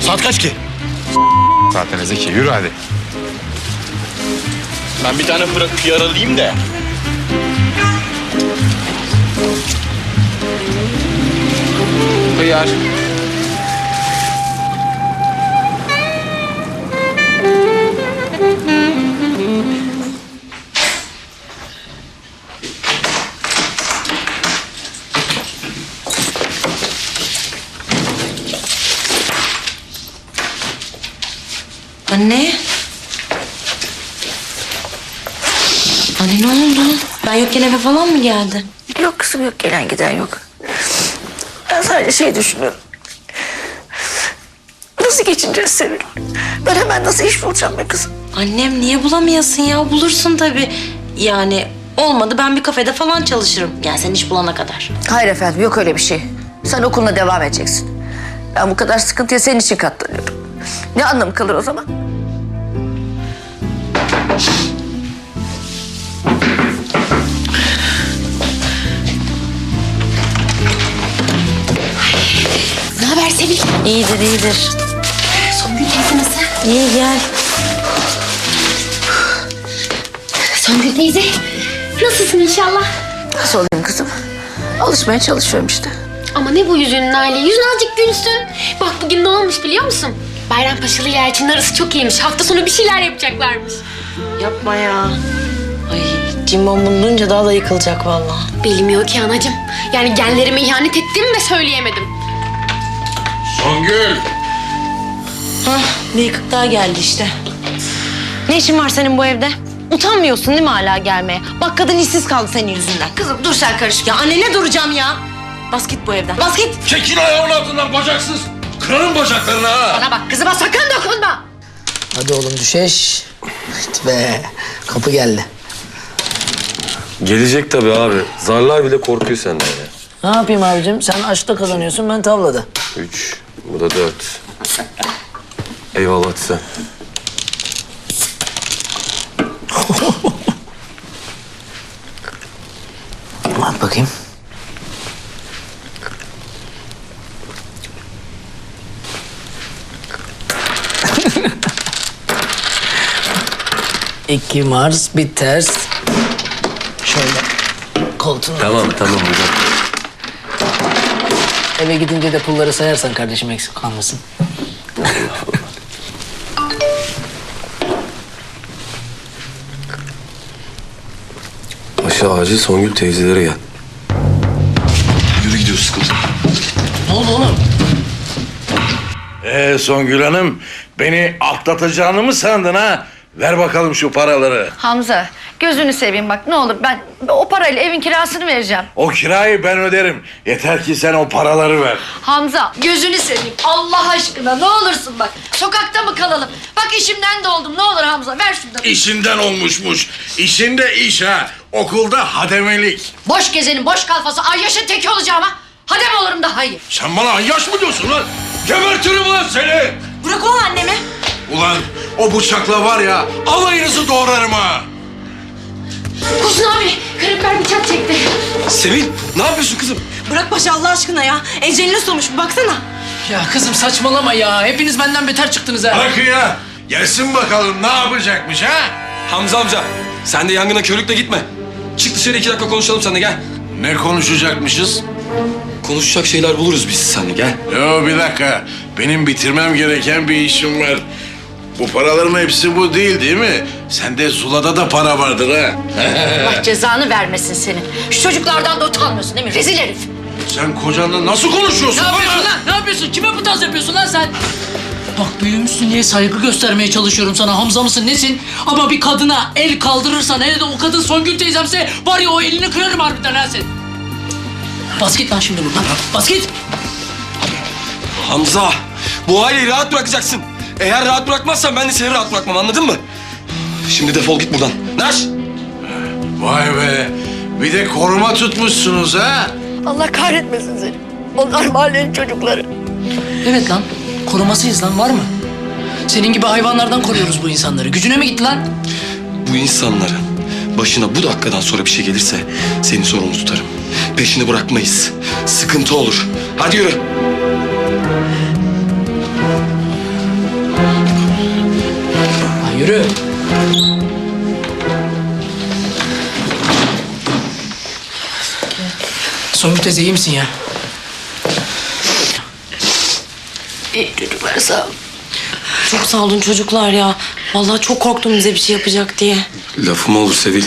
Saat kaç ki? Zaten Zeki yürü hadi. Ben bir tane bırak yaralayayım da. Hıyar. Anne. Anne ne oldu? Ben yokken eve falan mı geldin? Yok kızım yok gelen giden yok. Ben sadece şey düşünüyorum. Nasıl geçineceğiz Sevil? Ben hemen nasıl iş bulacağım be kızım? Annem niye bulamayasın ya? Bulursun tabii. Yani olmadı ben bir kafede falan çalışırım. Yani sen iş bulana kadar. Hayır efendim yok öyle bir şey. Sen okuluna devam edeceksin. Ben bu kadar sıkıntıya senin için katlanıyorum. Ne anlamı kalır o zaman? Ne haber Sevil? İyidir iyidir. Songül teyze nasıl? İyi gel. Songül teyze nasılsın inşallah? Nasıl olayım kızım? Alışmaya çalışıyorum işte. Ama ne bu yüzünün hali? Yüzün azıcık gülsün. Bak bugün ne olmuş biliyor musun? Bayrampaşalı ile Elçin'in arası çok iyiymiş. Hafta sonu bir şeyler yapacaklarmış. Yapma ya. Ay cimbom bunu duyunca daha da yıkılacak vallahi. Bilmiyor ki anacığım. Yani genlerime ihanet ettim ve söyleyemedim. Songül. Hah bir yıkık daha geldi işte. Ne işin var senin bu evde? Utanmıyorsun değil mi hala gelmeye? Bak kadın işsiz kaldı senin yüzünden. Kızım dur sen karışma. Ya anne ne duracağım ya? Bas git bu evden. Bas git. Çekil ayağımın altından bacaksız. Kırarım bacaklarını ha. Bana bak kızıma sakın dokunma. Hadi oğlum düşeş. Hadi be. Kapı geldi. Gelecek tabii abi. Zarlar bile korkuyor senden ya. Ne yapayım abicim? Sen aşkta kazanıyorsun, ben tavlada. Üç, bu da dört. Eyvallah sen. Bak bakayım. İki Mars, bir ters. Şöyle koltuğun Tamam tamam hocam. Eve gidince de pulları sayarsan kardeşim eksik kalmasın. Aşağı acil Songül teyzelere gel. Yürü gidiyoruz sıkıntı. Ne oldu oğlum? Ee Songül Hanım, beni atlatacağını mı sandın ha? Ver bakalım şu paraları. Hamza gözünü seveyim bak ne olur ben o parayla evin kirasını vereceğim. O kirayı ben öderim. Yeter ki sen o paraları ver. Hamza gözünü seveyim Allah aşkına ne olursun bak. Sokakta mı kalalım? Bak işimden de oldum ne olur Hamza ver şunları. İşinden olmuşmuş. İşinde iş ha. Okulda hademelik. Boş gezenin boş kalfası ay yaşın teki olacağım ha. Hadi mi olurum daha iyi. Sen bana yaş mı diyorsun lan? Gebertirim lan seni. Bırak o annemi. Ulan o bıçakla var ya alayınızı doğrarım ha. Kurşun abi karabiber bıçak çekti. Sevil ne yapıyorsun kızım? Bırak paşa Allah aşkına ya. Eceline sormuş baksana. Ya kızım saçmalama ya. Hepiniz benden beter çıktınız ha. Bırakın ya. Gelsin bakalım ne yapacakmış ha? Hamza amca sen de yangına körükle gitme. Çık dışarı iki dakika konuşalım seninle gel. Ne konuşacakmışız? Konuşacak şeyler buluruz biz seninle gel. Yo bir dakika. Benim bitirmem gereken bir işim var. Bu paraların hepsi bu değil değil mi? Sende Zula'da da para vardır ha. Allah cezanı vermesin senin. Şu çocuklardan da utanmıyorsun değil mi? Rezil herif. Sen kocanla nasıl konuşuyorsun? Ne yapıyorsun lan? Ne yapıyorsun? Kime bu tarz yapıyorsun lan sen? Bak büyümüşsün diye saygı göstermeye çalışıyorum sana. Hamza mısın nesin? Ama bir kadına el kaldırırsan hele de o kadın Songül teyzemse var ya o elini kırarım harbiden ha sen. Bas git lan şimdi buradan. Bas git. Hamza bu aileyi rahat bırakacaksın. Eğer rahat bırakmazsan ben de seni rahat bırakmam anladın mı? Şimdi defol git buradan. Naş! Vay be. Bir de koruma tutmuşsunuz ha. Allah kahretmesin seni. Onlar mahallenin çocukları. Evet lan. Korumasıyız lan var mı? Senin gibi hayvanlardan koruyoruz bu insanları. Gücüne mi gitti lan? Bu insanların başına bu dakikadan sonra bir şey gelirse seni sorumlu tutarım. Peşini bırakmayız. Sıkıntı olur. Hadi yürü. yürü. Songül teyze iyi misin ya? İyi çocuklar sağ olun. Çok sağ olun çocuklar ya. Vallahi çok korktum bize bir şey yapacak diye. Lafım olur Sevil.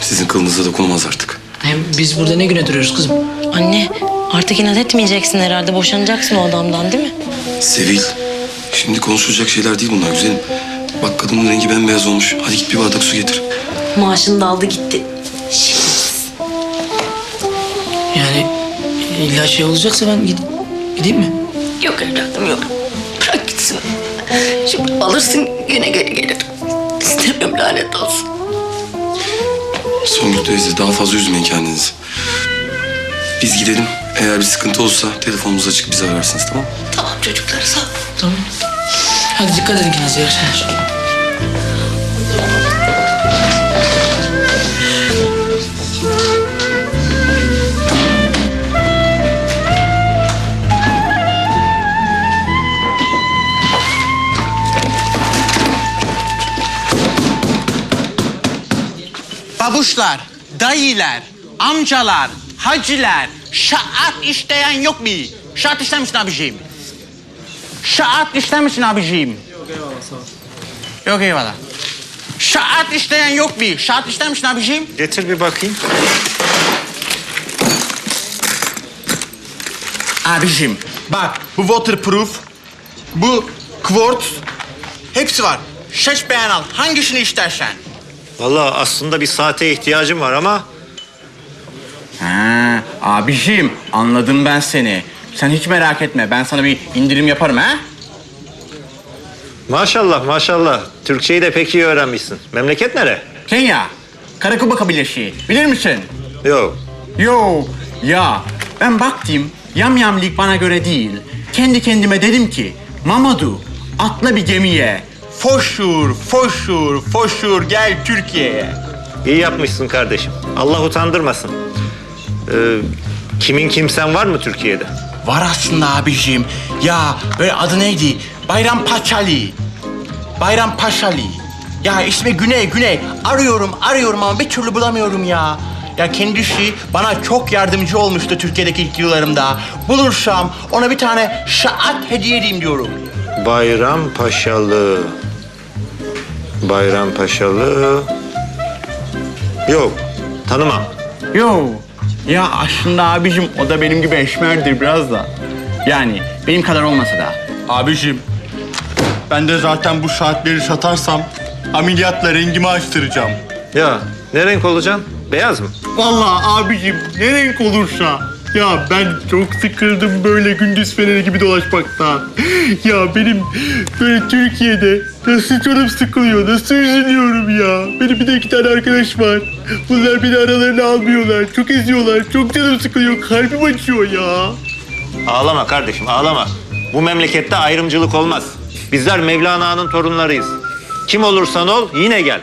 Sizin kılınıza dokunmaz artık. Hem biz burada ne güne duruyoruz kızım? Anne artık inat etmeyeceksin herhalde. Boşanacaksın o adamdan değil mi? Sevil, şimdi konuşulacak şeyler değil bunlar güzelim. Bak kadının rengi bembeyaz olmuş. Hadi git bir bardak su getir. Maaşını da aldı gitti. Yani illa şey olacaksa ben gid- gideyim mi? Yok evladım yok. Bırak gitsin. Şimdi alırsın yine geri gelir. İstemiyorum lanet olsun. Songül teyze daha fazla üzmeyin kendinizi. Biz gidelim. Eğer bir sıkıntı olursa telefonumuz açık bizi ararsınız tamam mı? Tamam çocuklar sağ ol. Tamam. Hadi dikkat edin kendinize. İyi akşamlar. Babuşlar, dayılar, amcalar, hacılar, şaat isteyen yok mu? Şaat ister misin abiciğim? Şaat misin abiciğim? Yok eyvallah sağ ol. Yok eyvallah. Şaat isteyen yok mu? Şaat ister misin abiciğim? Getir bir bakayım. Abiciğim bak bu waterproof, bu quartz hepsi var. Seç beğen al. Hangisini istersen. Vallahi aslında bir saate ihtiyacım var ama Ha, abiciğim anladım ben seni. Sen hiç merak etme. Ben sana bir indirim yaparım ha? maşallah maşallah Türkçeyi de pek iyi öğrenmişsin. Memleket nere? Kenya. Karakubaka Birleşiği. Bilir misin? Yok. Yo, ya ben baktım yamyamlik bana göre değil. Kendi kendime dedim ki Mamadu atla bir gemiye. Foşur, foşur, foşur gel Türkiye'ye. İyi yapmışsın kardeşim. Allah utandırmasın. Ee, kimin kimsen var mı Türkiye'de? Var aslında abiciğim. Ya böyle adı neydi? Bayram Paçali. Bayram Paşali. Ya ismi Güney, Güney. Arıyorum, arıyorum ama bir türlü bulamıyorum ya. Ya kendisi bana çok yardımcı olmuştu Türkiye'deki ilk yıllarımda. Bulursam ona bir tane şaat hediye edeyim diyorum. Bayram Paşalı. Bayram Paşalı. Yok. Tanımam. Yo. Ya aslında abicim o da benim gibi eşmerdir biraz da. Yani benim kadar olmasa da. Abicim ben de zaten bu saatleri satarsam ameliyatla rengimi açtıracağım. Ya ne renk olacaksın? Beyaz mı? Vallahi abicim ne renk olursa. Ya ben çok sıkıldım böyle gündüz feneri gibi dolaşmaktan. Ya benim böyle Türkiye'de nasıl canım sıkılıyor, nasıl üzülüyorum ya. Benim bir de iki tane arkadaş var. Bunlar beni aralarına almıyorlar, çok eziyorlar, çok canım sıkılıyor, kalbim açıyor ya. Ağlama kardeşim ağlama. Bu memlekette ayrımcılık olmaz. Bizler Mevlana'nın torunlarıyız. Kim olursan ol yine gel.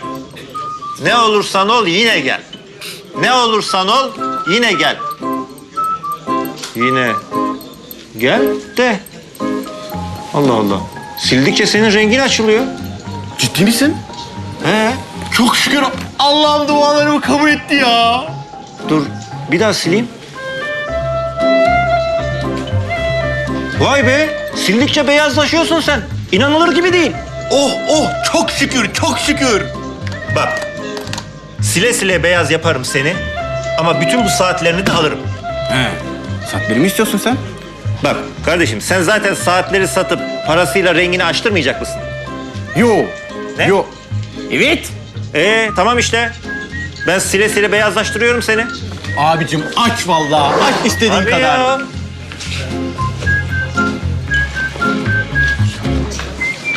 Ne olursan ol yine gel. Ne olursan ol yine gel. Yine gel de. Allah Allah. Sildikçe senin rengin açılıyor. Ciddi misin? He? Çok şükür Allah'ım dualarımı kabul etti ya. Dur bir daha sileyim. Vay be. Sildikçe beyazlaşıyorsun sen. İnanılır gibi değil. Oh oh çok şükür çok şükür. Bak. Sile sile beyaz yaparım seni. Ama bütün bu saatlerini de alırım. He. Saatleri mi istiyorsun sen? Bak kardeşim sen zaten saatleri satıp parasıyla rengini açtırmayacak mısın? Yo. Ne? Yo. Evet. Ee tamam işte. Ben sile sile beyazlaştırıyorum seni. Abicim aç vallahi. Aç istediğin Tabii kadar. ya.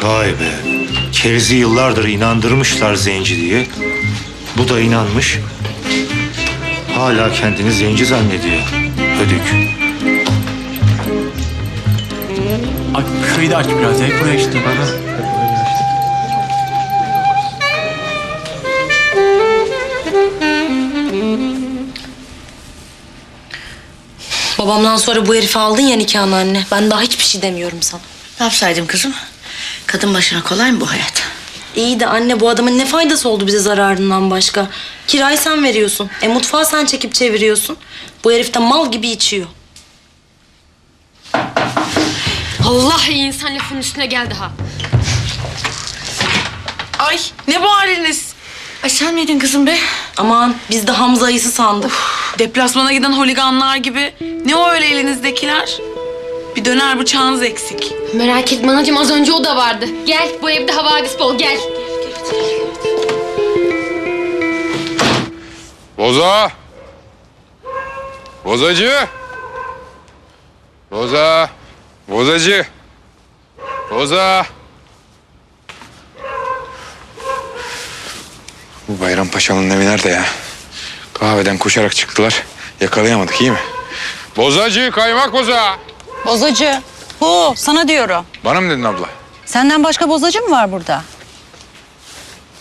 Vay be. Kerizi yıllardır inandırmışlar zenci diye. Bu da inanmış. Hala kendini zenci zannediyor. Aç, şurayı da aç biraz ya. Buraya işte. Babamdan sonra bu herifi aldın ya nikahına anne. Ben daha hiçbir şey demiyorum sana. Ne yapsaydım kızım? Kadın başına kolay mı bu hayat? İyi de anne bu adamın ne faydası oldu bize zararından başka? Kirayı sen veriyorsun. E mutfağı sen çekip çeviriyorsun. Bu herif de mal gibi içiyor. Allah iyi insan lafının üstüne geldi ha. Ay ne bu haliniz? Ay sen miydin kızım be? Aman biz de Hamza ayısı sandık. Deplasmana giden holiganlar gibi. Ne o öyle elinizdekiler? Bir döner bıçağınız eksik. Merak etme anacığım az önce o da vardı. Gel bu evde havadis bol gel. Boza. Bozacı. Boza. Bozacı. Boza. Bu Bayrampaşalı'nın evi nerede ya? Kahveden koşarak çıktılar. Yakalayamadık iyi mi? Bozacı, kaymak boza. Bozacı. Bu sana diyorum. Bana mı dedin abla? Senden başka bozacı mı var burada?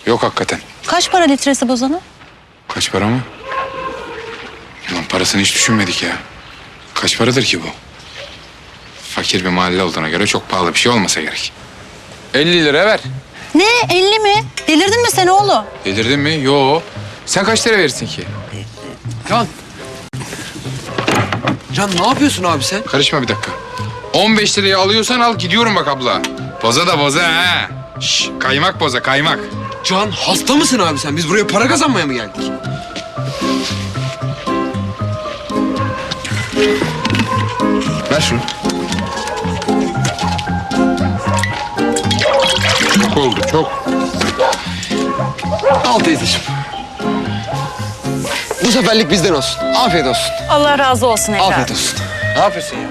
Yok hakikaten. Kaç para litresi bozanı? Kaç para mı? Ulan parasını hiç düşünmedik ya. Kaç paradır ki bu? Fakir bir mahalle olduğuna göre çok pahalı bir şey olmasa gerek. 50 lira ver. Ne 50 mi? Delirdin mi sen oğlum? Delirdin mi? Yo. Sen kaç lira verirsin ki? Can. Can ne yapıyorsun abi sen? Karışma bir dakika. 15 liraya alıyorsan al gidiyorum bak abla. Boza da boza ha. Şş, kaymak boza kaymak. Can hasta mısın abi sen? Biz buraya para kazanmaya mı geldik? Ver şunu. Çok oldu çok. Al teyzeciğim. Bu seferlik bizden olsun. Afiyet olsun. Allah razı olsun efendim. Afiyet olsun. Ne yapıyorsun ya?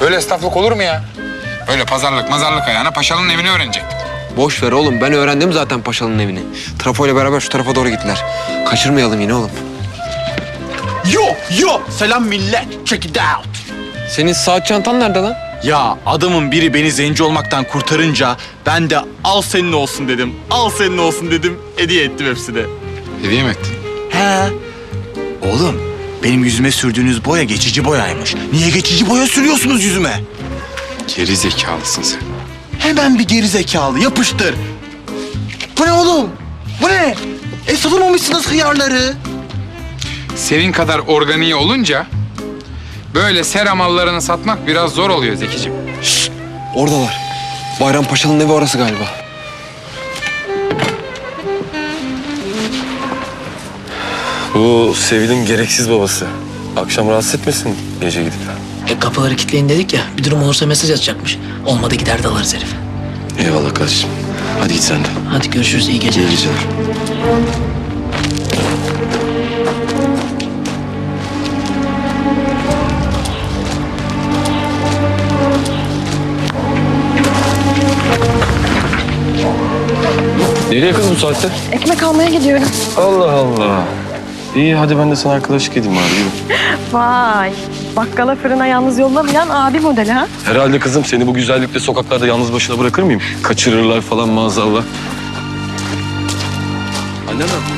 Böyle esnaflık olur mu ya? Böyle pazarlık mazarlık ayağına paşanın evini öğrenecektik. Boş ver oğlum. Ben öğrendim zaten paşanın evini. Trafo ile beraber şu tarafa doğru gittiler. Kaçırmayalım yine oğlum. Yo yo selam millet check it out. Senin saat çantan nerede lan? Ya adamın biri beni zenci olmaktan kurtarınca ben de al senin olsun dedim. Al senin olsun dedim. Hediye ettim hepsine. Hediye mi ettin? He. Oğlum benim yüzüme sürdüğünüz boya geçici boyaymış. Niye geçici boya sürüyorsunuz yüzüme? Geri zekalısın sen. Hemen bir geri zekalı yapıştır. Bu ne oğlum? Bu ne? E satamamışsınız hıyarları. Senin kadar organiği olunca böyle sera mallarını satmak biraz zor oluyor Zekicim. Oradalar. Bayram Paşa'nın evi orası galiba. Bu Sevil'in gereksiz babası. Akşam rahatsız etmesin gece gidip. E, kapıları kilitleyin dedik ya. Bir durum olursa mesaj atacakmış. Olmadı gider dalarız herif. Eyvallah kardeşim. Hadi git sen de. Hadi görüşürüz. iyi geceler. İyi geceler. Nereye kız bu saatte? Ekmek almaya gidiyorum. Allah Allah. İyi hadi ben de sana arkadaşlık edeyim abi. yürü. Vay. Bakkala fırına yalnız yollamayan abi modeli ha? Herhalde kızım seni bu güzellikle sokaklarda yalnız başına bırakır mıyım? Kaçırırlar falan maazallah. Anne ne yapıyor?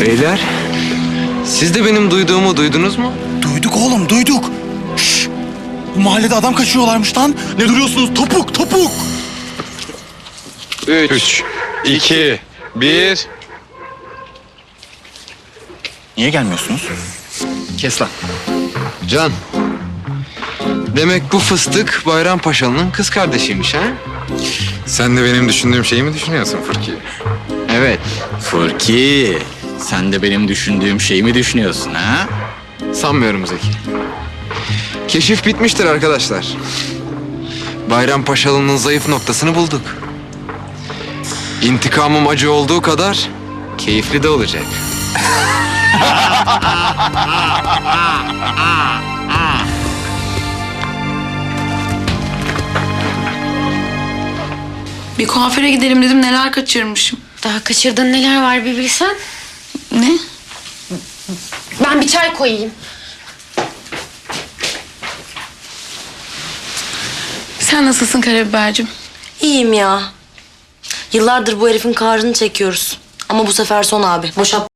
Beyler, siz de benim duyduğumu duydunuz mu? Duyduk oğlum duyduk. Mahallede adam kaçıyorlarmış lan. Ne duruyorsunuz? Topuk topuk. Üç, iki, bir. Niye gelmiyorsunuz? Kes lan. Can. Demek bu fıstık Bayram Paşalı'nın kız kardeşiymiş ha? Sen de benim düşündüğüm şeyi mi düşünüyorsun Fırki? Evet. Fırki. Sen de benim düşündüğüm şeyi mi düşünüyorsun ha? Sanmıyorum Zeki. Keşif bitmiştir arkadaşlar. Bayram Paşalı'nın zayıf noktasını bulduk. İntikamım acı olduğu kadar keyifli de olacak. Bir kuaföre gidelim dedim neler kaçırmışım. Daha kaçırdığın neler var bir bilsen. Ne? Ben bir çay koyayım. Sen nasılsın Karabiber'cim? İyiyim ya. Yıllardır bu herifin kahrını çekiyoruz. Ama bu sefer son abi. Boşa